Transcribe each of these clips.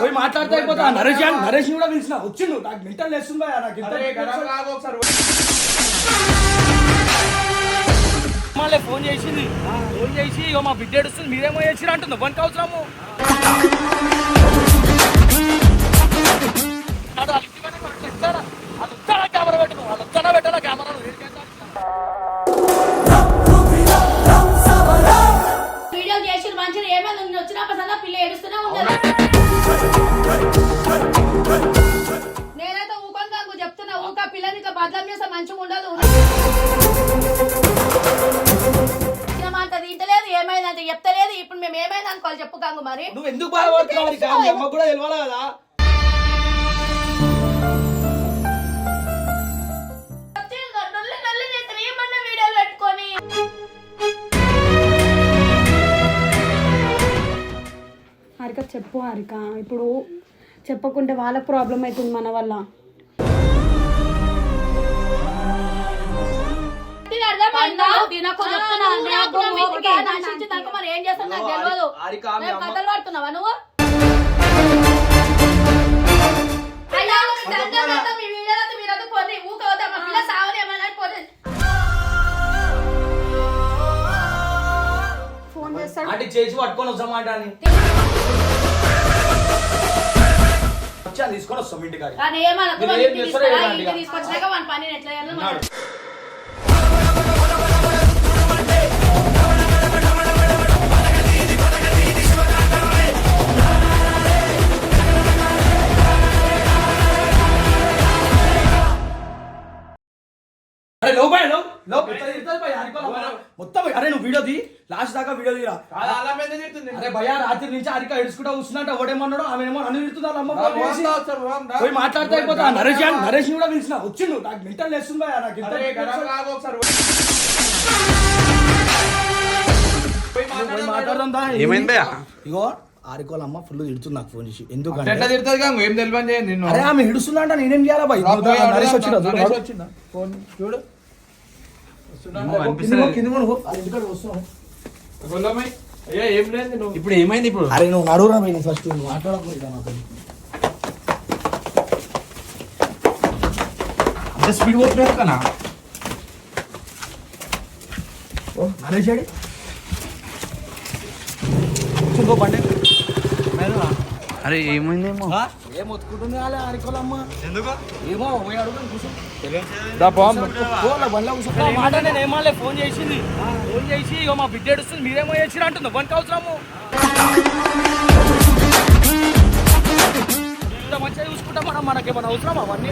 పోయి మాట్లాడితే అయిపోతా. నరేష్ అని- నరేష్ కూడా పిలిచిన. వచ్చిండు. నాకు మెంటల్ లేస్తుంది నాకు మళ్ళీ ఫోన్ చేసింది. ఫోన్ చేసి ఇగో మా బిడ్డ ఏడుస్తుంది. మీరేమో చేసిరు అంటుంది. వన్కి అవసరము వీడియో చేసి మంచిగా. ఏమైనా ఉంది వచ్చినప్పుడు పిల్ల ఏడుస్తూనే ఉండదు మంచిగా ఉండదు. మాట తింటలేదు ఏమైందంటే చెప్తలేదు. ఇప్పుడు మేము ఏమైంది అనుకోవాలి చెప్పు కాంగు మరి. నువ్వు ఎందుకు బాధపడుతున్నావు? కూడా తెలియాలి కదా? హారిక చెప్పు హారిక. ఇప్పుడు చెప్పకుంటే వాళ్ళకి ప్రాబ్లం అవుతుంది మన వల్ల. తినకు చెప్తున్నా. మరి ఏం చేస్తావు నాకు తెలియదు. కథలు పడుతున్నావా నువ్వు? అంటే చేసి పట్టుకొని వస్తామాట అని? తీసుకొని వస్తాం ఇంటికి అరే లో బాయ్లో లో బాయ్. మొత్తం అరే నువ్వు వీడియో ది లాస్ట్ దాకా వీడియో తీరా. అరే భయ్యా రాత్రి నుంచి హరిక ఎడుచుకుంటా వస్తున్నట్టు ఎవడేమన్నాడు ఆమె ఏమో నన్ను వాళ్ళ అమ్మ. పోయి మాట్లాడితే అయిపోతా. నరేష్ అని- నరేష్ కూడా పిలిచిన. వచ్చిండు. నాకు మెంటల్ లేస్తుంది భయ్యా, నాకు ఇంత. ఏమైంది? ఇగో ఆరికోల అమ్మ ఫుల్ తిడుతుంది నాకు ఫోన్ చేసి. ఎట్లా ఎందుకంటే తిడుతుంది కాంగు? ఏం తెలియని అరే ఆమె ఇడుస్తుందంట నేనేం చేయాలా భయ్? అడుగుదాం. నరేష్ వచ్చిండా? ఫోన్ చూడు గొల్లమ్మాయి, అయ్యా ఏం లేదు నువ్వు ఇప్పుడు ఏమైంది ఇప్పుడు? అరే నువ్వు నడువురా పోయి ఫస్ట్ నువ్వు మాట్లాడకూడదు నాతో అంత స్పీడ్ పోతున్నారు కదా ఓ నరేష్ అడి బండి. అరే ఏమైందేమో? ఫోన్ చేసింది. ఫోన్ చేసి మా బిడ్డ ఏడుస్తుంది మీరేమో చేసిరు అంటుంది. వన్కి అవసరము మంచిగా చూసుకుంటాం మనం మనకేమైనా అవసరం అవన్నీ?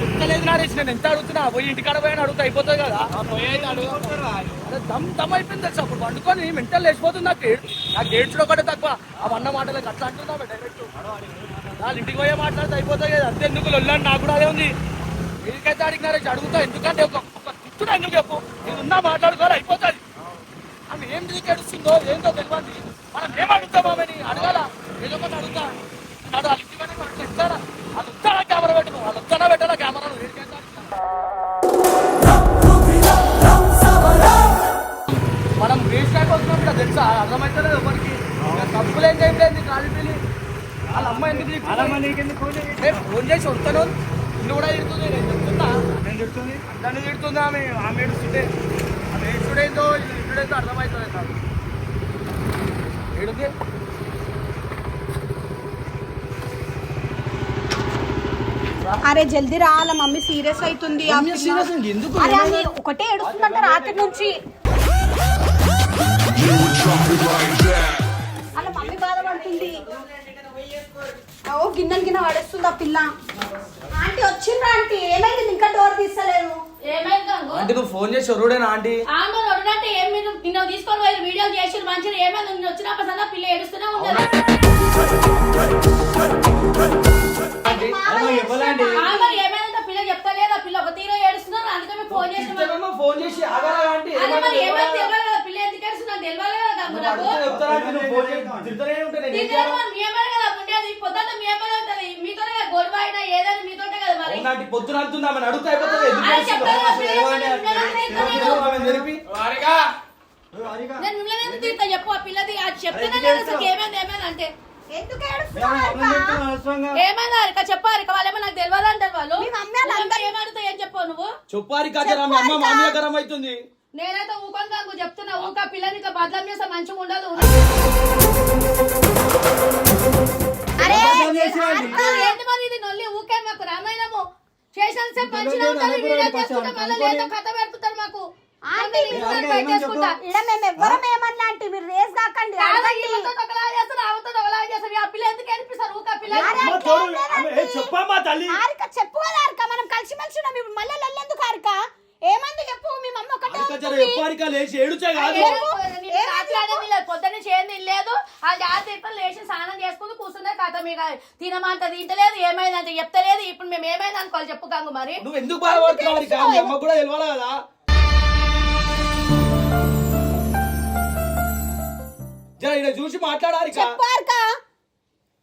చెప్తలేదు నరేష్ నేను ఎంత అడుగుతున్నా? పోయి ఇంటికాడ పోయి అడుగుతా అయిపోతుంది కదా. దమ్ దమ్ అయిపోయింది తెలుసు? అప్పుడు వండుకొని మెంటల్ లేచిపోతుంది నాకు నాకు ఏడ్చుడు ఒకటే తక్కువ. ఆ అన్న మాటలకు అట్లా అంటున్నా డైరెక్ట్ వాళ్ళు ఇంటికి పోయే మాట్లాడితే అయిపోతుంది కదా. అంతే ఎందుకు లొల్లని? నాకు కూడా అదే ఉంది. మీరికైతే అడిగినారే అడుగుతా. ఎందుకంటే ఒక ఒక తిట్టుడు ఎందుకు చెప్పు? నేను ఉన్నా మాట్లాడుకోవాలి అయిపోతుంది. ఆమె ఏం నీకు ఏడుస్తుందో ఏందో తెలియంది. అరే జల్దీ రా వాళ్ళ మమ్మీ సీరియస్ అవుతుంది? అరే ఆమె ఒకటే ఏడుస్తుందంట రాత్రి నుంచి. వాళ్ళ మమ్మీ బాధపడుతుంది. ఓ గిన్నెలు గిన్నె పడేస్తుంది ఆ పిల్ల. ఆంటీ వచ్చిండ్రా ఆంటీ. ఏమైంది? ఇంకా డోర్ తీస్తలేను ఏమైంది? అంటే నువ్వు ఫోన్ చేసి ఎవరుడేనా ఆంటీ? ఆమె వదిలినట్టు ఏం మీరు? నిన్ను తీసుకొని పోయి వీడియో చేసి మంచిగా ఏమైనా ఉంది వచ్చినప్పుడు సదా పిల్ల ఏడుస్తూనే ఉండదు ఇవ్వలేండి ఏమైందంటే పిల్ల చెప్తలేదు? ఆ పిల్ల ఒక తీరో ఏడుస్తున్నారు అందుకే మేము ఫోన్ చేసిన ఇచ్చానమ్మా, ఫోన్ చేసి ఆగాలా ఆంటీ అదే మరి ఏమన్నా ఏమైంది? తెలియదు కదా పిల్ల ఎందుకు ఏడుస్తున్నా తెలియదు కదా గంగు నువ్వు నాకు. అడిగితే చెప్తారా ఆంటీ, నువ్వు ఫోన్ చేసి తిడుతూనే ఉంటే నేను ఏం దీని చేయాలి? తర్వాత మీ అమ్మాయి కదా ఉండేది? పొద్దున్న మీ అమ్మాయి ఉంటది. మీతోనే కదా గొడవ అయినా ఏదైనా మీతోటే కదా మరి. పొద్దున అంటుంది? ఆమెను అడుగుతా అయిపోతుంది. ఎందుకు అరే చేస్తున్నావు? చెప్తాను కదా, అసలు పిల్ల ఏమని చెప్తాను, అంటే, పిల్ల చెప్తాను ఏమో నేను. ఆమెను తెలిపి వారిగా? నేను మిమ్మల్ని ఎందుకు తిడతా? చెప్పు ఆ పిల్లది అది చెప్తున్నా లేదా అసలు ఏమైంది ఏమైంది అంటే. ఎందుకు ఏడుస్తున్నావు హారిక? ఏమైంది అరిక? చెప్పు అరిక వాళ్ళేమో నాకు తెలియదు అంటారు వాళ్ళు. మీ మమ్మీ వాళ్ళు అందరూ- ఏమడుతా ఏం చెప్పావు నువ్వు? చెప్పారి గరం అవుతుంది నేనైతే ఊకొని కాకు చెప్తున్నా ఊక పిల్లని బదలం చేస్తే మంచిగా ఉండదు. మరి ఇది? నొల్లి ఊకే మాకు రామాయణము. వీడియో చేసుకుంటే మళ్ళీ కథ పెడుతుంటారు మాకు. మీరు రేస్ ఏ చెప్పమ్మా తల్లి. హారిక చెప్పు కదా మనం కలిసి మెలిసి ఉన్నాం. ఇప్పుడు మళ్ళీ హారిక ఏమంది చెప్పు? మీ మమ్మీ ఒకటే ఉంటుంది. ఎప్పారిక లేచి ఏడుచే కాదు. లేదు, పొద్దున్న చేయండి లేదు ఆ జాతి ఇప్పుడు లేచి స్నానం చేసుకుని కూర్చున్నా కథ మీకు తినమంట తింటలేదు. ఏమైందంటే చెప్తలేదు. ఇప్పుడు మేము ఏమైంది అనుకోవాలి. చెప్పు మరి. నువ్వు ఎందుకు బాధపడుతున్నావు? కూడా తెలియాలి కదా. ఇక్కడ చూసి మాట్లాడాలి చెప్పు హారిక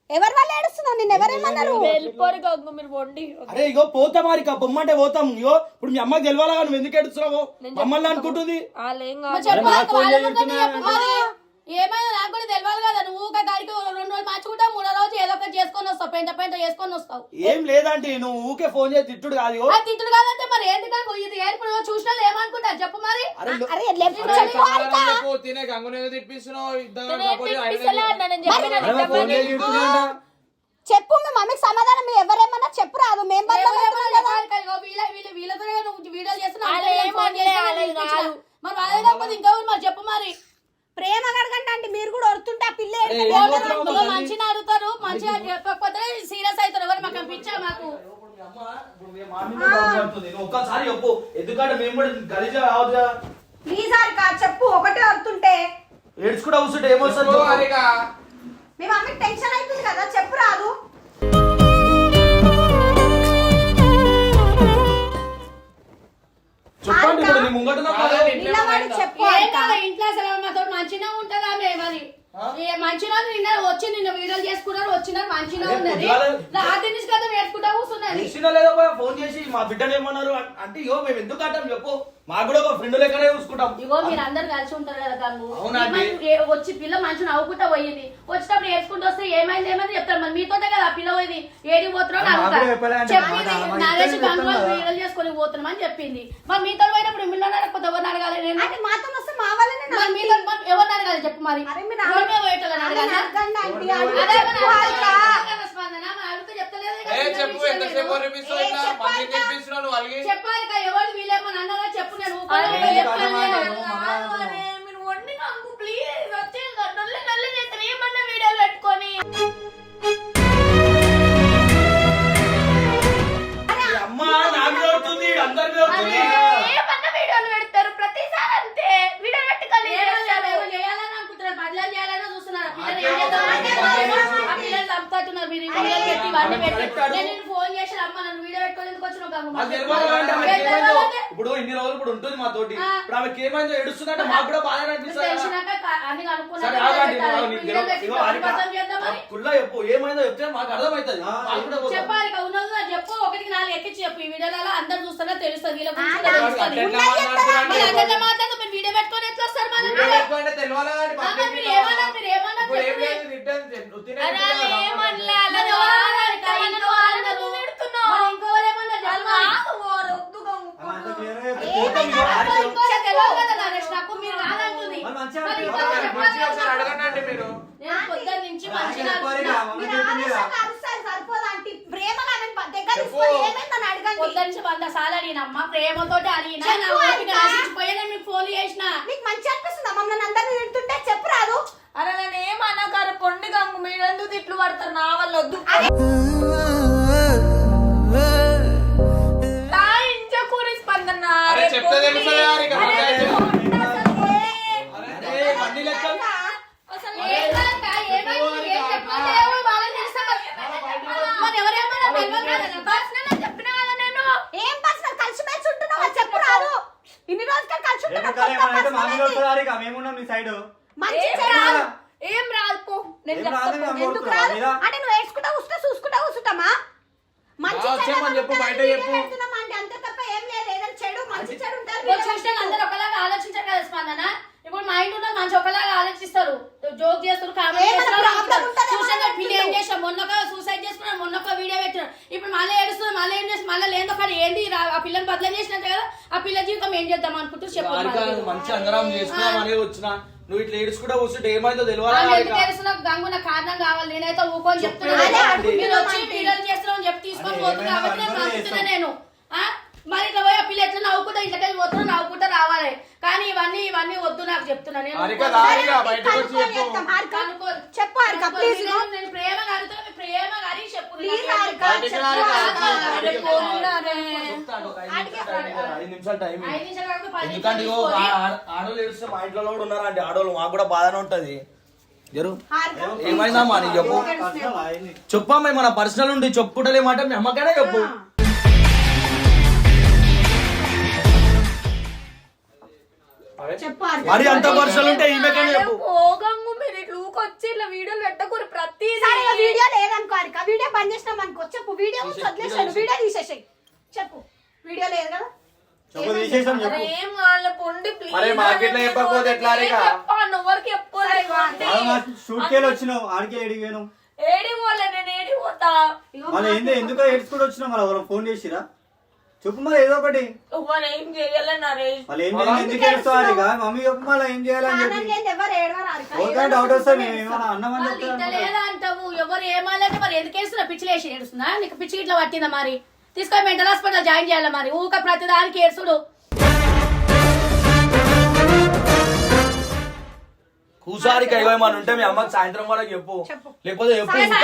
ఎవరి వల్ల ఏడుస్తున్నావు? నిన్ను ఎవరేమన్నారు వెళ్ళిపోరు గంగు మీరు వండి అరే ఇగో పోతాం హారిక బొమ్మంటే పోతాం. ఇగో ఇప్పుడు మీ అమ్మకి తెలియాలి కదా నువ్వు ఎందుకు ఏడుస్తున్నావు? మమ్మల్ని అనుకుంటుంది. మరి వాళ్ళ మరి. ఏమైనా నాకు కూడా తెలియాలి కదా. నువ్వు ఒక ఒక రెండు రోజులు మార్చుకుంటా మూడో రోజు ఏదో ఒకటి చేసుకొని వస్తావు పెంట పెంట చేసుకొని వస్తావు. ఏం లేదంటే నువ్వు ఊకే ఫోన్ చేసి తిట్టుడు కాదు. ఆ తిట్టుడు కాదంటే మరి ఏంటి కాకు? ఇది ఏడుపుడు చూసిన వాళ్ళు ఏమనుకుంటారు? చెప్పు మరి. అరే తినే గంగుని తిప్పిస్తున్నావు నేను అన్నా, చెప్పిన మా. చెప్పు. మీ మమ్మీకి సమాధానం మీరు ఎవరేమన్నా చెప్పు రాదు. మేము బద్దలు పెడుతున్నాం కదా. మరి వాళ్ళే కాకపోతే ఇంకెవరు మరి? చెప్పు మరి. ప్రేమ కడగండి అంటే మీరు కూడా ఒరుతుంటే ఆ పిల్ల? మంచిగా అడుగుతారు మంచిగా చెప్పకపోతే సీరియస్ అవుతారు. ఎవరు మాకు పంపించా మాకు? ఒక్కసారి చెప్పు. ఎందుకంటే మేము కూడా గలీజా రావద్దు కదా. ప్లీజ్ హారిక చెప్పు. ఒకటే ఒరుతుంటే ఏడ్చుకుంటా కూర్చుంటే ఏమొస్తుంది. మీ మమ్మీకి టెన్షన్ అవుతుంది కదా చెప్పు రాదు. చెప్పండి ముంగట. నిలబడి ఇంట్లో అసలు మాతో మంచిగా ఉంటుందా ఏ మంచిగా నిన్న వచ్చి నిన్న వీడియోలు చేసుకున్నారు వచ్చినారు మంచిగా ఉన్నది. రాత్రి నుంచి కదా వేసుకుంటా కూర్చున్నది. తెలిసినా లేదో పోయి ఫోన్ చేసి మా బిడ్డలు ఏమన్నారు? అంటే ఇగో మేము ఎందుకు అంటాం చెప్పు? మాకు కూడా ఒక ఫ్రెండ్ లెక్కనే చూసుకుంటాం. ఇగో మీరు అందరు కలిసి ఉంటారు కదా గంగు వచ్చి పిల్ల మంచి నవ్వుకుంటా పోయింది. వచ్చేటప్పుడు వేసుకుంటూ వస్తే ఏమైంది ఏమైంది చెప్తారు. మరి మీతోటే కదా ఆ పిల్ల పోయింది. ఏడి చెప్పింది మా- మా నరేష్ గంగు. వీడియోలు చేసుకొని పోతున్నామని చెప్పింది. మరి మీతో పోయినప్పుడు ఇప్పుడు ఇన్ని రోజులు ఇప్పుడు ఉంటుంది మా తోటి. ఇప్పుడు ఆమెకి ఏమైందో ఏడుస్తుందంటే మాకు కూడా బాధ అనిపిస్తుంది. కుల్ల చెప్పు ఏమైందో చెప్తే మాకు అర్థమవుతుంది. చెప్పాలి ఉన్నది చెప్పు ఒకటికి నాలుగు ఎక్కించి చెప్పు. ఈ వీడియోలలో అందరు చూస్తారో తెలుస్తుంది వీళ్ళ గురించి. మరి వీడియో పెట్టుకొని ఎట్లా వస్తారు మన వీడియో వంద సార్లు అడిగినమ్మా ప్రేమతోటి అడిగినా నా చెప్పు ఓపిక అక్క. నశించిపోయి నేను మీకు ఫోన్ చేసిన నీకు మంచి అనిపిస్తుందా మమ్మల్ని అందరినీ తిడుతుంటే చెప్పు రాదు. అరే నేను ఏమన్నాకారు పొండి గంగు మీరు ఎందుకు తిట్లు పడతారు? నా వల్ల వద్దు. నేను ఏం రాదు. మేము ఎందుకు రాదు? అంటే నువ్వు ఏడ్చుకుంటా ఉసుక చూసుకుంటా కూర్చుంటామా మంచి ఆ, చెడు చెప్పమని చెప్పు, బయట వీడియో చెప్పు. పెడుతున్నామా అంటే అంతే తప్ప ఏం లేదు ఏదైనా చెడు మంచి చెడు ఉంటారు ఓ చూస్తే అందరూ ఒకలాగా ఆలోచించారు కదా స్పందన? ఇప్పుడు మా ఇంట్లో మంచి ఒకలాగా ఆలోచిస్తారు. జోక్ చేస్తారు కామెంట్ ఏమైనా చేస్తారు ఏం చేసాం మొన్నొక సూసైడ్ చేసుకున్నాం మొన్నొక వీడియో పెట్టినాం ఇప్పుడు మళ్ళీ ఏడుస్తుంది మళ్ళీ ఏం చేసి మళ్ళీ లేదో కానీ ఏంది? రా- ఆ పిల్లని బదలం చేసినట్టు కదా. ఆ పిల్ల జీవితం ఏం చేద్దాం అనుకుంటూ చెప్పు హారిక నువ్వు మంచి అంగరం చేసుకున్నాం అనే వచ్చిన. నువ్వు ఇట్లా ఏడుచుకుంటా కూర్చుంటే ఏమైందో తెలియదా ఏడుస్తున్నా? గంగున కారణం కావాలి. నేనైతే ఊకొని చెప్తున్నా. చెప్పేది కదా. ఏంటి? మీరు వచ్చి వీడియోలు చేస్తున్నాం చెప్పి తీసుకొని కాబట్టి నేను నవ్వుతున్నా? మరి ఇట్లా పోయి ఆ పిల్ల ఎట్లా నవ్వుకుంటా? ఇంట్లోకి పోతున్నా నవ్వుకుంటా రావాలి. కానీ ఇవన్నీ ఇవన్నీ వద్దు నాకు చెప్తున్నా. నేను చెప్పు. నేను- ప్రేమగా ఎందుకంటే ఆడోళ్ళు ఏడుస్తే మా ఇంట్లో కూడా ఉన్నారండి. ఆడోళ్ళు మాకు కూడా బాధనే ఉంటది. జరు. ఏమైందమ్మా నీకు చెప్పు. చెప్పమ్మా మన పర్సనల్ ఉండి చెప్పుకుంటలేమాట మీ అమ్మకైనా చెప్పు. మరి అంత పర్సనల్ ఉంటే ఈమెకైనా చెప్పు. ఊకొచ్చి ఇట్లా వీడియోలు పెట్టకూరు ప్రతి వీడియో లేదనుకో హారిక వీడియో బంద్ చేసినాం అనుకో. చెప్పు వీడియో ముందు వదిలేసాడు వీడియో తీసేసాయి. చెప్పు వీడియో లేదు కదా? వచ్చినావు ఆడికి నేను ఏడి పోతా. మళ్ళీ ఏంది ఎందుకో ఏడ్చుకుంటూ వచ్చినావు మళ్ళీ ఎవరో ఫోన్ చేసిరా? చెప్పు మరి ఏదో ఒకటి. ఏం చేయాలి నరేష్ వాళ్ళు ఏం చేయాలి? ఎందుకు ఏడుస్తావు ఆడిగా మమ్మీ చెప్పు మళ్ళీ ఏం చేయాలని చెప్పి. ఎవరు ఓకే డౌట్ వస్తే మేము ఏమైనా అన్నామని వాళ్ళు ఇంత చెప్తాను లేదా అంటావు. ఎవరు ఏమాలంటే మరి ఎందుకు పిచ్చిలు వేసి ఏడుస్తున్నా నీకు పిచ్చి ఇట్లా పట్టిందా మరి? తీసుకొని మెంటల్ హాస్పిటల్ జాయిన్ చేయాలి మరి? ఊక ప్రతి దానికి ఏడుసుడు కూసారి కైవేమని ఉంటే మీ అమ్మకి సాయంత్రం వరకు చెప్పు. లేకపోతే చెప్పు ఇంకా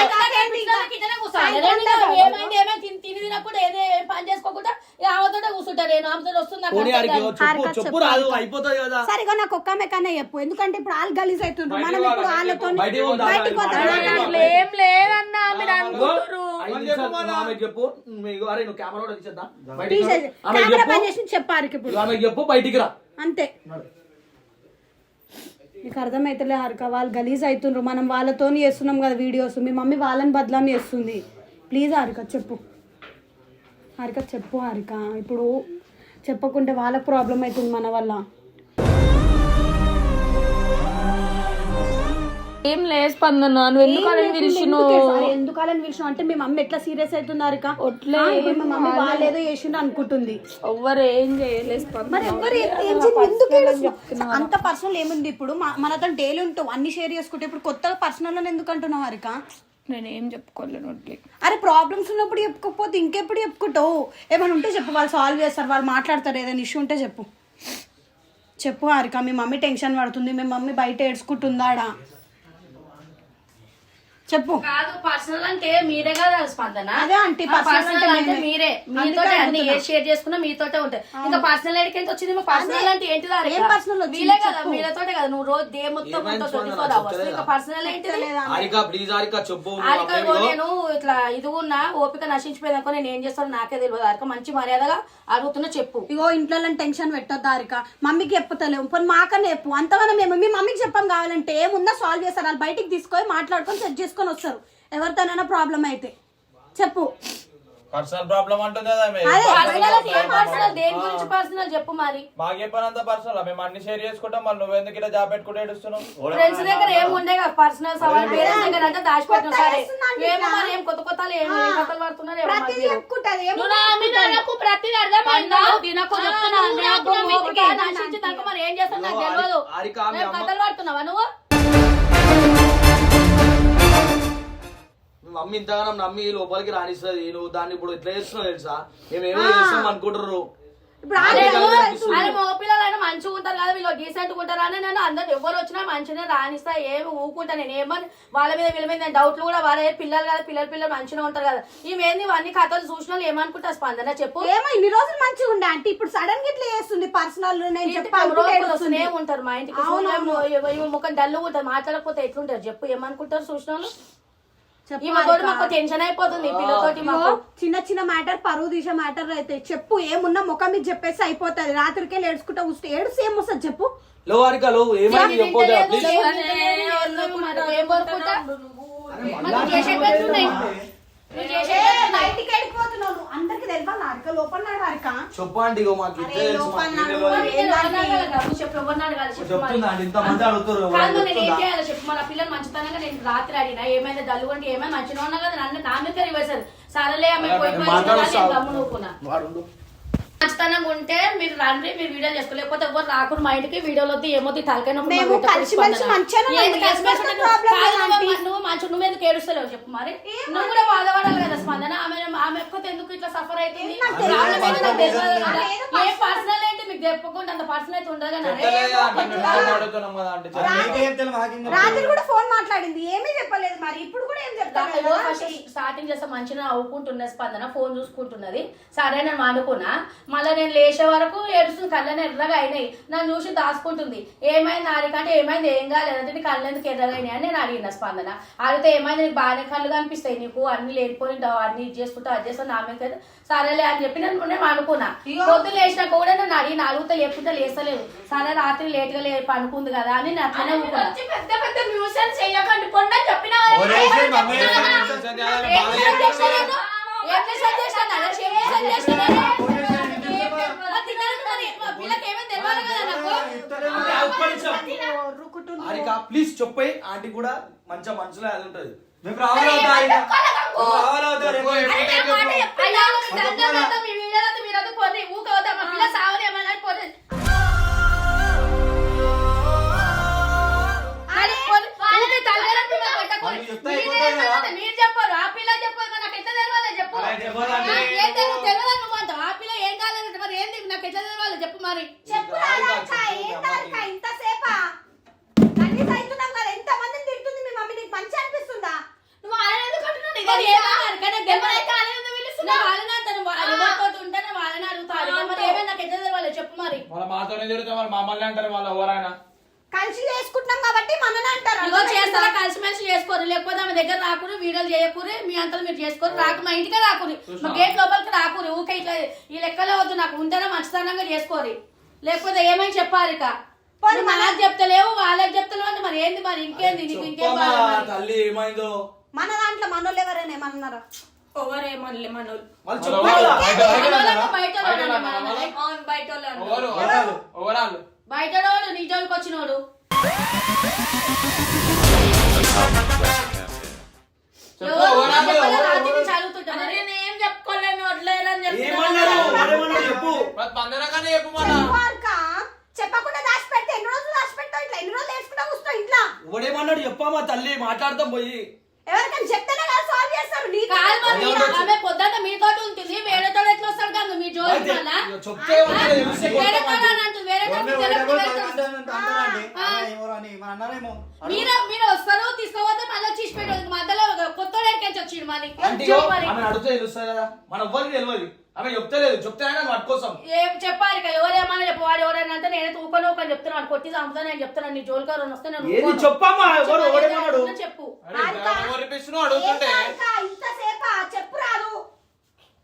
ఏమైంది ఏమైంది తిని తిని తినకుండా ఏదో ఏం పని చేసుకోకుండా ఇక ఆమెతోటే కూర్చుంటా నేను ఆమెతో. చెప్పు రాదు. అయిపోతుంది కదా. సరిగా నాకు ఒక్క మెకానే చెప్పు. ఎందుకంటే ఇప్పుడు వాళ్ళు గలీజ్ అవుతుండ్రు మనం ఇప్పుడు వాళ్ళతో బయటికి పోతా. ఏం లేదన్నా మీరు అనుకుంటారు చెప్పు నువ్వు కెమెరా తీసేద్దా? బయటికి రా. ఆమెకి కెమెరా చెప్పు. పని చేసి చెప్పారు ఇప్పుడు. ఇగో, ఆమెకి చెప్పు బయటికి రా. అంతే. నీకు అర్థమైతలే హారిక వాళ్ళు గలీజ్ అవుతుండ్రు మనం వాళ్ళతో చేస్తున్నాం కదా వీడియోస్. మీ మమ్మీ వాళ్ళని బదలాం చేస్తుంది. ప్లీజ్ హారిక చెప్పు. హారిక చెప్పు హారిక. ఇప్పుడు చెప్పకుంటే వాళ్ళకి ప్రాబ్లం అవుతుంది మన వల్ల. ఏం లేదు స్పందన నువ్వు ఎందుకు అని పిలిచిను ఎందుకు అలా పిలిచిన అంటే మీ మమ్మీ ఎట్లా సీరియస్ అవుతుంది హారిక ఒట్లే. మా మమ్మీ చేసిండు అనుకుంటుంది. ఎవ్వరు ఏం చేయలేదు స్పందన. ఎవరు? ఎందుకు? అంత పర్సనల్ ఏముంది ఇప్పుడు? మనతో డైలీ ఉంటావు. అన్ని షేర్ చేసుకుంటే ఇప్పుడు కొత్తగా పర్సనల్ ఎందుకు అంటున్నావు హారిక నేను ఏం చెప్పుకోలేను అరే ప్రాబ్లమ్స్ ఉన్నప్పుడు చెప్పుకోకపోతే ఇంకెప్పుడు చెప్పుకుంటావు? ఏమైనా ఉంటే చెప్పు వాళ్ళు సాల్వ్ చేస్తారు వాళ్ళు మాట్లాడతారు ఏదైనా ఇష్యూ ఉంటే చెప్పు. చెప్పు హారిక మీ మమ్మీ టెన్షన్ పడుతుంది మీ మమ్మీ బయట ఏడ్చుకుంటుందాడా? చెప్పు. కాదు పర్సనల్ అంటే మీరే కదా స్పందన. అదే అంటే అంటే మేమే. మీరే. మీతోటే అన్ని. ఏ షేర్ చేసుకున్నా మీతోటే ఉంటాయి ఇంకా పర్సనల్ ఎడికి ఎంత వచ్చింది? పర్సనల్. అంటే ఏంటిది హారిక? ఏం personal వచ్చింది మీరే కదా చెప్పు. మీరతోటే కదా. నువ్వు రోజు డే మొత్తం ట్వంటీ? Four hours? ఇంకా పర్సనల్ అమ్మాయిలో. నేను ఇట్లా ఇది ఉన్నా ఓపిక నశించిపోయింది అనుకో నేను ఏం చేస్తాను నాకే తెలియదు. హారిక మంచి మర్యాదగా అడుగుతున్నా చెప్పు. ఇగో ఇంట్లో టెన్షన్ పెట్టొద్దు హారిక మమ్మీకి చెప్పుతలేము పోనీ మాకనే చెప్పు. అంతగానో మేము మీ మమ్మీకి చెప్పాం కావాలంటే ఏముందా? సాల్వ్ చేస్తారు. వాళ్ళు బయటికి తీసుకొని మాట్లాడుకొని సెట్ చేసుకొని వస్తారు. ఎవరితోనైనా ప్రాబ్లం అయితే. చెప్పు. పర్సనల్ ప్రాబ్లం అంటుంది కదా పర్సనల్ ఏం పర్సనల్ దేని గురించి పర్సనల్ చెప్పు మరి? మాకు పర్సనల్ మేము అన్ని షేర్ చేసుకుంటాం. మళ్ళీ ఇలా జాబ్ పెట్టుకుంటే ఏడుస్తున్నావు? ఫ్రెండ్స్ దగ్గర ఏం ఉండే కదా? పర్సనల్ సవాల్ పేరెంట్స్ దగ్గర అంటే దాచిపెట్టిన కొత్త సరే. వేస్తుందండి ఏమో. మరి ఏం కొత్త కొత్తలు ఏం ఏం కథలు పడుతున్నారు ఏమో మరి ప్రతిదీ మీరు. చెప్పుకుంటది. నువ్వు ఏముంది నా మీద నాకు ప్రతిదీ అర్థమైందా? తినకు చెప్తున్నా. నువ్వు నాకు నాకు ఓపిక ఓపిక నశించి దాకా మరి ఏం చేస్తావు? నాకు ఇదిగో తెలియదు అమ్మ- కథలు పడుతున్నావా నువ్వు? మీ మమ్మీ ఇంతగానం నమ్మి లోపలికి రానిస్తుంది. నువ్వు దాన్ని ఇప్పుడు ఎట్లా చేస్తున్నావు తెలుసా? మేము ఏమో చేస్తాం అనుకుంటారు ఇప్పుడు నువ్వు- మంచిగా ఉంటారు కదా వీళ్ళు డీసెంట్ ఉంటారు అని నేను అందరు ఎవరు వచ్చినా మంచిగా రాణిస్తా ఏమి ఊకుంటా. నేను ఏమని వాళ్ళ మీద వీళ్ళ మీద డౌట్లు కూడా వాళ్ళే పిల్లలు కదా పిల్లలు పిల్లలు మంచిగా ఉంటారు కదా. ఈమెంది కథలు చూసిన వాళ్ళు ఏమనుకుంటా స్పందన చెప్పు? ఏమో ఇన్ని రోజులు మంచిగా ఉండే అంటే ఇప్పుడు సడన్గా ఇట్లా చేస్తుంది పర్సనల్ నేను మా ఇంటికి. ముఖం ఉంటారు మాట్లాడకపోతే ఎట్లుంటారు చెప్పు. ఏమనుకుంటారు చూసిన టెన్షన్ అయిపోతుంది పిల్లతోటి చిన్న చిన్న మ్యాటర్ పరువు తీసే మ్యాటర్ అయితే చెప్పు ఏమున్నా ముఖం మీద చెప్పేసి అయిపోతుంది రాత్రికే ఏడ్చుకుంటా వస్తే ఏడు సేమ్ వస్తుంది చెప్పు లో హారిక లో ఏమైంది చెప్పొద్దా బయటికి వెళ్ళిపోతున్నావు. అందరికి తెలియాలి హారిక లోపల నాడు హారిక చెప్పు ఆంటీ ఇగో మాకు ఇట్లే అరే, తెలుసు, మాకు లోపల ఇట్లే నాడు తెలియదు. నేను అన్నాను కదా, నువ్వు చెప్పు ఎవరిని అడగాలి? చెప్పు మరి. చెప్తుందా అండి ఇంతమంది అడుగుతారు ఎవరు కాదు నేను ఏం చెప్తుందా? చేయాలి చెప్పు. మన పిల్లలు మంచితనంగా నేను రాత్రి అడిగినా ఏమైంది డల్లు అంటే ఏమైనా మంచిగా ఉన్నా కదా నన్ను నా మీద రివర్స్ సరేలే ఆమె పోయి పోయి మాట్లాడొస్తా. నేను గమ్మున ఊరుకున్నా. వాడుండు. మంచితనంగా ఉంటే మీరు రండి మీరు వీడియో చేసుకో లేకపోతే ఎవరు రాకుండా మా ఇంటికి వీడియోలో వద్దు ఏమొద్దు లేదు నువ్వు- మంచి నువ్వు ఎందుకు ఏడుస్తలేవు? చెప్పు మరి. నువ్వు కూడా ఆమె ఎక్కువ ఎందుకు ఇట్లా సఫర్ అవుతుంది? ఏ పర్సనల్ మీకు చెప్పకుండా అంత పర్సనల్ అయితే ఉండదు? రాత్రి కూడా ఫోన్ మాట్లాడింది. ఏమీ చెప్పలేదు మరి. ఇప్పుడు కూడా ఏం చెప్తాను స్టార్టింగ్ చేస్తే మంచిగా నవ్వుకుంటున్నది స్పందన ఫోన్ చూసుకుంటున్నది. సరే నేను అనుకున్నా మళ్ళీ నేను లేచే వరకు ఏడుస్తుంది. కళ్ళని ఎర్రగా అయినాయి. నన్ను చూసి దాచుకుంటుంది. ఏమైంది ఆడికంటే ఏమైంది? ఏం కాలేదంటే నీ కళ్ళు ఎందుకు ఎర్రగా అయినాయి అని నేను అడిగిన స్పందన. అడిగితే ఏమైంది? నీకు బాగానే కళ్ళు కనిపిస్తాయి. నీకు అన్ని లేనిపోయి ఉంటావు, అన్ని ఇది చేసుకుంటావు అది చేస్తావు నా మీద. కదా సరేలే అని చెప్పి నేను నేను అనుకున్నా పొద్దున్న లేచినాక కూడా నన్ను అడిగిన అడుగుతా చెప్పుంటే లేస్తలేదు సరే రాత్రి లేట్గా లే పనుకుంది కదా అని నేను అట్లనే ఊరుకున్నా పెద్ద పెద్ద న్యూసెన్స్ చేయకండి కొండ చెప్పిన ప్లీజ్ చెప్పి ఆంటీ కూడా మంచిగా మనసులో అది ఉంటది మేము మీరు చెప్పరు. ఆ పిల్ల చెప్పరు నాకు ఎట్లా తెలవాలి చెప్పు. ఆ, ఏం తెలియదు తెలియదు నువ్వు అంటావు. ఆ పిల్ల ఏం కాలేదు మరి ఏంది? నాకు ఎట్లా తెలవాలి చెప్పు మరి. చెప్పు ఏంటారిక ఇంతసేపా కనీసం అవుతున్నాం కదా ఎంత మందిని తింటుంది మీ మమ్మీ నీకు మంచి అనిపిస్తుందా నువ్వు వాళ్ళని ఎందుకు అంటున్నావు? నీకు అది ఏమో అరకనే దెబ్బలైతే వాళ్ళని ఎందుకు పిలుస్తున్నావు? వాళ్ళని అంటాను. వాళ్ళ ఎవరితోటి ఉంటే నేను వాళ్ళని అడుగుతాను. మరి ఏమైనా నాకు ఎట్లా తెలవాలి చెప్పు మరి వాళ్ళ మాతోనే తిరుగుతాం వాళ్ళు మమ్మల్ని అంటారు వాళ్ళు ఎవరైనా. కలిసి చేసుకుంటున్నాం కాబట్టి మననే అంటారు ఇగో చేస్తారా? కలిసిమెలిసి చేసుకోరు. లేకపోతే ఆమె దగ్గర రాకురు వీడియోలు చేయకూరి మీ అంతలు మీరు చేసుకోరు. రాకు మా ఇంటికే రాకురి మా గేట్ లోపలికి రాకురి ఊకే ఇట్లా ఈ లెక్కలో వద్దు. నాకు ఉంటేనే మంచితనంగా చేసుకోరి. లేకపోతే ఏమని చెప్పారు ఇక? పోనీ నువ్వు నాకు చెప్తలేవు వాళ్ళకి చెప్తలేవు అంటే మరి ఏంది మరి? ఇంకేంది? నీకు ఇంకేం? తల్లి ఏమైందో? మన దాంట్లో మనోళ్ళు ఎవరైనా ఏమన్నారా? ఎవరేమనలే మనోళ్ళు. వాళ్ళు చెప్పాలా? బయట బయట బయట వాళ్ళని వాళ్ళని మనల్ని. అవును బయట వాళ్ళు అన్నారు. ఎవరు ఎవరాలు బయట వాడు నీ జోలికి వచ్చినోడు నేనేం చెప్పుకోలేను వడ్లేరని చెప్పు. పందనగానే చెప్పు చెప్పారుక చెప్పకుండా దాచి పెడితే ఎన్ని రోజులు దాచి పెడతావు ఇట్లా? ఎన్ని రోజులు వేసుకుంటా కూర్చో ఇంట్లో? ఎవడేమన్నాడు? చెప్పమ్మా తల్లి? మాట్లాడతాం పోయి. ఎవరికైనా చెప్తేనే కదా సాల్వ్ చేస్తారు నీకు కాదు మరి ఉండొచ్చు. ఆమె పొద్దున్న మీతో ఉంటుంది వేరేతో ఎట్లా వస్తాడు కాదు మీ జోలి వల్ల చెప్తే అంటుంది వేరే ఎవరిని తోటి ఎవరిని తెలియకుండా ఎవరిని వెళ్తాడు. అంటారండి. అన్న ఎవరు అని మన అన్నారేమో మీరు మీరు వస్తారు తీసుకోపోతే మళ్ళీ చీసి పెట్టదు మధ్యలో కొత్త వచ్చిండు మరి. ఆమె అడిగితే తెలుస్తుంది కదా. మన ఎవ్వరికి తెలియదు ఆమె చెప్తలేదు చెప్తే ఆయన పట్టుకోసం చెప్పాలి ఇక ఎవరేమన్నా చెప్పు వాడు ఎవరైనా అంటే నేను తూకను ఒక చెప్తున్నాను కొట్టి చంపుతా నేను చెప్తాను నీ జోలికారు వస్తే నేను. చెప్పమ్మా? ఎవరు ఏదైనా చెప్పు. ఇంతసేపా చెప్పు రాదు.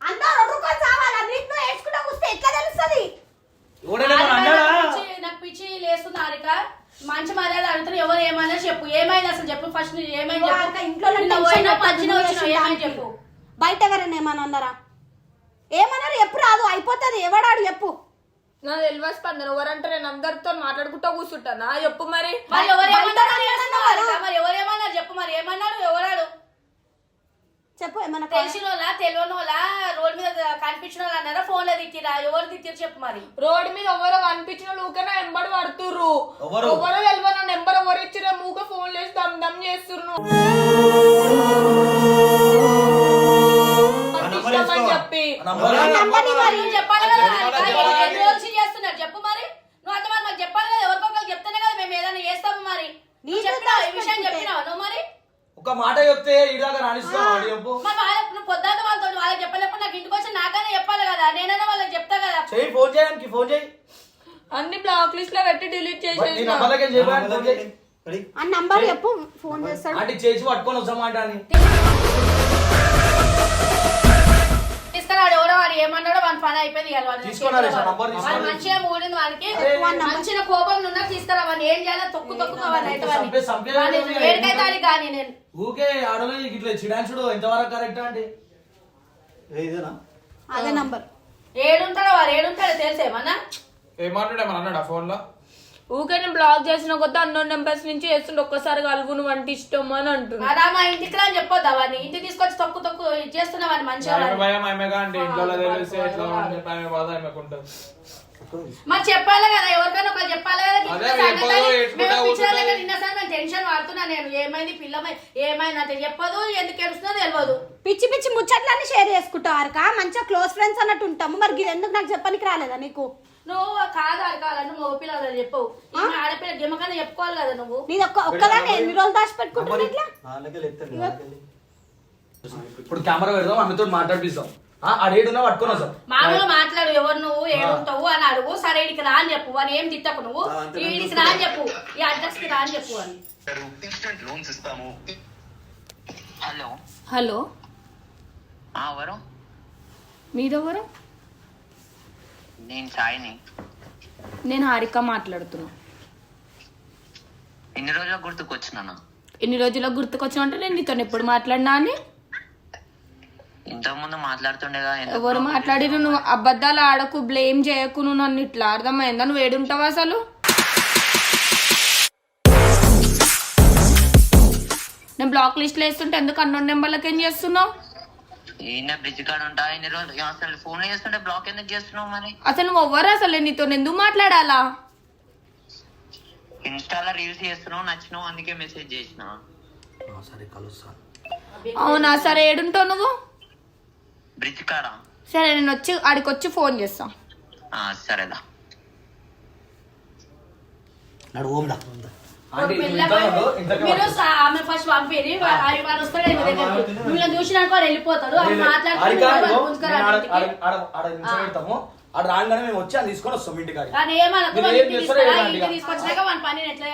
అందరూ ఒడ్రుకొని చావాలా. నువ్వు వేసుకుంటా కూస్తే ఎట్లా తెలుస్తుంది? నాకు పిచ్చి లేస్తుంది హారిక మంచి మర్యాద అడుగుతారు ఎవరు ఏమైనా చెప్పు. ఏమైంది అసలు చెప్పు ఫస్ట్ ఏమైంది చెప్పు. ఇంట్లో నిన్న పోయినా పచ్చినా వచ్చినా ఏమైంది. చెప్పు. బయట ఎవరైనా ఏమన్నా అన్నారా ఏమన్నారు? చెప్పు రాదు. అయిపోతుంది. ఎవడాడు చెప్పు. నా తెలివ స్పందన. ఎవరంటే నేను అందరితో మాట్లాడుకుంటా కూర్చుంటానా? చెప్పు మరి. మరి ఎవరు ఏమన్నారు? మరి ఎవరు ఏమన్నారు? చెప్పు మరి. ఏమన్నాడు? ఎవరాడు? చెప్పు ఏమన్నా తెలిసిన వాళ్ళ తెలియని వాళ్ళ రోడ్ మీద కనిపించిన వాళ్ళు అన్నారా? ఫోన్లో తిట్టిరా ఎవరు తిట్టిరు చెప్పు మరి. రోడ్ మీద ఎవరో కనిపించిన ఊకే నా ఎంబడి పడుతుర్రు. ఎవరు? ఎవరో తెలియదు నా నెంబర్ ఎవరు ఇచ్చిరా మూక ఫోన్ చేసి దమ్ దమ్ చేస్తుర్రు. ఆ. చెప్పి. ఆ నంబర్ ఆ నంబర్ ఇవ్వాలి. నువ్వు చెప్పాలి కదా. ఎన్ని రోజులు చేస్తున్నారు చెప్పు మరి. నువ్వు అంత మరి మాకు చెప్పాలి కదా ఎవరికొకరు చెప్తేనే కదా మేము ఏదైనా చేస్తాము మరి. నువ్వు చెప్పినావు? ఈ విషయం పెట్టుకుంటే. చెప్పినావా నువ్వు మరి? ఒక మాట చెప్తే ఇలాగా రాణిస్తావు చెప్పు. పొద్దున్న వాళ్ళతో వాళ్ళకి చెప్పలేకపోతే నాకు ఇంటికి వచ్చి నాకనే చెప్పాలి కదా. నేనైనా వాళ్ళకి చెప్తా కదా. చెయ్యి ఫోన్ చేయడానికి ఫోన్ చేయి. అన్ని బ్లాక్ లిస్ట్లో పెట్టి డిలీట్ చేయి? రెడీ? ఆ నంబర్ చెప్పు ఫోన్ చేస్తాడు. ఆంటీ చేసి పట్టుకొని వస్తామంట అని తీసుకురాడు ఎవడో వాడు ఏమన్నాడో వాడి పని అయిపోయింది ఇవాళ వాడు నంబర్ వాడు తీసుకురా. మంచిగా మూడింది వాడికి. మంచిగా కోపం ఉన్నా తీసుకురా వాడిని ఏం చేయాలో తొక్కు తొక్కు వాడిని అయితే వాడిని. సంపే- సంపే- వాడిని ఏడికైతే ఆడికి కానీ నేను. ఊకే ఆడలో ఇట్లా చిడాన్సుడు ఎంతవరకు కరెక్ట్ ఏ, ఇదేనా? అదే నంబర్. ఏడుంటాడో వాడు ఏడుంటాడో తెలిసేమన్నా? ఏమంటాడే మన అన్నాడు ఆ ఫోన్లో ఊకే నేను బ్లాక్ చేసిన కొద్ది అన్నోన్ నెంబర్స్ నుంచి చేస్తుండే ఒక్కసారి కలువు నువ్వు అంటే ఇష్టం అని అంటున్నా అదా మా ఇంటికి రా అని చెప్పొద్దా వాడిని? ఇంటికి తీసుకొచ్చి తొక్కు తొక్కు ఇది చేస్తున్నావని మంచిగా వాడిని. భయం ఆమెగా అంటే ఇంట్లో తెలిస్తే ఎట్లా అని చెప్పి ఆమె బాధ ఆమెకు ఉంటుంది మరి చెప్పాలి కదా ఎవరికైనా ఒకరు చెప్పాలి కదా అదే మేము నేను టెన్షన్ పడుతున్నా నేను. ఏమైంది పిల్లమై ఏమైంది అంటే చెప్పదు ఎందుకు ఏడుస్తుందో తెలియదు పిచ్చి పిచ్చి ముచ్చట్లన్నీ షేర్ చేసుకుంటావు అరక మంచిగా క్లోజ్ ఫ్రెండ్స్ అన్నట్టు ఉంటాము. మరి ఇది ఎందుకు నాకు చెప్పనికి రాలేదా నీకు? నువ్వు కాదు అడగాలంటే మగ పిల్లలు చెప్పవు. ఆడపిల్ల గిమ్మకన్నా చెప్పుకోవాలి కదా నువ్వు? ఒక్క ఒక్కదాన్ని ఎన్ని రోజులు దాచి పెట్టుకుంటున్నా ఇట్లా? ఇప్పుడు కెమెరా పెడదాం ఆమెతో మాట్లాడిపిస్తాం మామూలు మాట్లాడు ఎవరు నువ్వు? ఏడుంటావు అని అడుగు. సరే ఇడికి రా అని చెప్పు. అని ఏం తిట్టకు నువ్వు? ఇడికి రా అని చెప్పు. ఈ అడ్రస్కి రా అని చెప్పు అని ఇన్స్టెంట్ లోన్స్ ఇస్తాము. హలో. హలో. ఆ, ఎవరు మీరెవరు? నేను సాయిని. నేను హారిక మాట్లాడుతున్నా. ఎన్ని రోజులు గుర్తుకొచ్చినాను? ఎన్ని రోజులకు గుర్తుకొచ్చినా అంటే నేను నీతో ఎప్పుడు మాట్లాడినా అని? ఇంతకు ముందు మాట్లాడుతుండేగా ఎవరు మాట్లాడిరు నువ్వు? అబద్ధాలు ఆడకు బ్లేమ్ చేయకు నువ్వు నన్ను ఇట్లా అర్థమైందా? నువ్వు ఏడుంటావా అసలు? నేను బ్లాక్ లిస్ట్లో వేస్తుంటే ఎందుకు అన్నోన్ నెంబర్లకి ఏం చేస్తున్నావు? ఈయన బ్రిడ్జ్ కాడ ఉంటా? ఇన్ని రోజులు అసలు ఫోన్ చేస్తుంటే బ్లాక్ ఎందుకు చేస్తున్నావు మరి? అసలు నువ్వు ఎవ్వరు అసలు నీతో ఎందుకు మాట్లాడాలా? ఇన్స్టాలో రీల్స్ చేస్తున్నావు నచ్చినావు అందుకే మెసేజ్ చేసిన. సరే అవునా? సరే ఏడుంటావు నువ్వు? బ్రిడ్జ్ కాడ? సరే నేను వచ్చి ఆడికి వచ్చి ఫోన్ చేస్తా. ఆ, సరేదా. నడు పిల్ల మీరు ఆమె ఫస్ట్ పంపిరి వాడు వస్తాడు దగ్గరికి. మిమ్మల్ని చూసినాక వాడు వెళ్ళిపోతాడు. ఆమె. పెడతాము ఆడ రాగానే మేము వచ్చి అది తీసుకొని వస్తాం ఇంటికి కానీ ఏమనుకో మీరు వాడు ఏం ఇంటికి చేస్తారో తీసుకురా, ఏమండి ఇంటికి తీసుకొచ్చినాక వాడి పని ఎట్లా